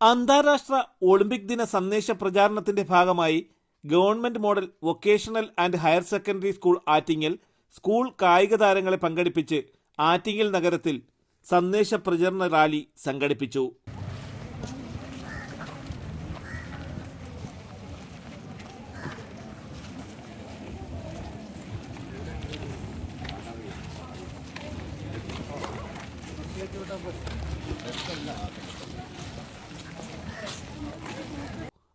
അന്താരാഷ്ട്ര ഒളിമ്പിക് ദിന സന്ദേശ പ്രചാരണത്തിന്റെ ഭാഗമായി government model vocational and higher secondary school Attingal school കായിക താരങ്ങളെ പങ്കെടുപ്പിച്ച് ആറ്റിങ്ങൽ നഗരത്തിൽ സന്ദേശ പ്രചരണ റാലി സംഘടിപ്പിച്ചു.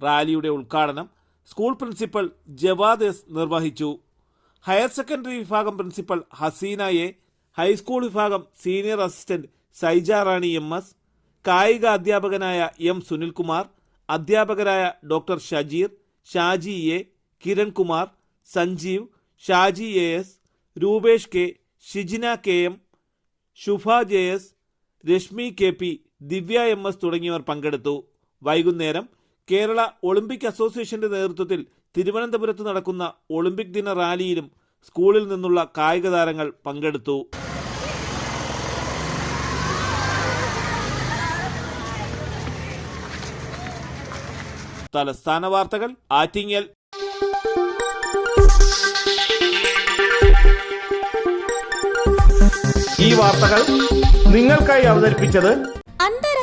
റാലിയുടെ ഉദ്ഘാടനം സ്കൂൾ പ്രിൻസിപ്പൽ ജവാദ് എസ് നിർവഹിച്ചു. ഹയർ സെക്കൻഡറി വിഭാഗം principal Haseena A high school വിഭാഗം senior assistant Saija Rani M S കായിക അധ്യാപകനായ എം സുനിൽകുമാർ അധ്യാപകരായ doctor Shajeer Shaji A Kirankumar Sanjeev Shaji A S Roopesh K Shijina K M Shubha J S Reshmi K P Divya M S തുടങ്ങിയവർ പങ്കെടുത്തു. വൈകുന്നേരം Kerala Olympic അസോസിയേഷന്റെ നേതൃത്വത്തിൽ തിരുവനന്തപുരത്ത് നടക്കുന്ന ഒളിമ്പിക് ദിന റാലിയിലും സ്കൂളിൽ നിന്നുള്ള കായിക താരങ്ങൾ പങ്കെടുത്തു. തലസ്ഥാന വാർത്തകൾ ആറ്റിങ്ങൽ. ഈ വാർത്തകൾ നിങ്ങൾക്കായി അവതരിപ്പിച്ചത്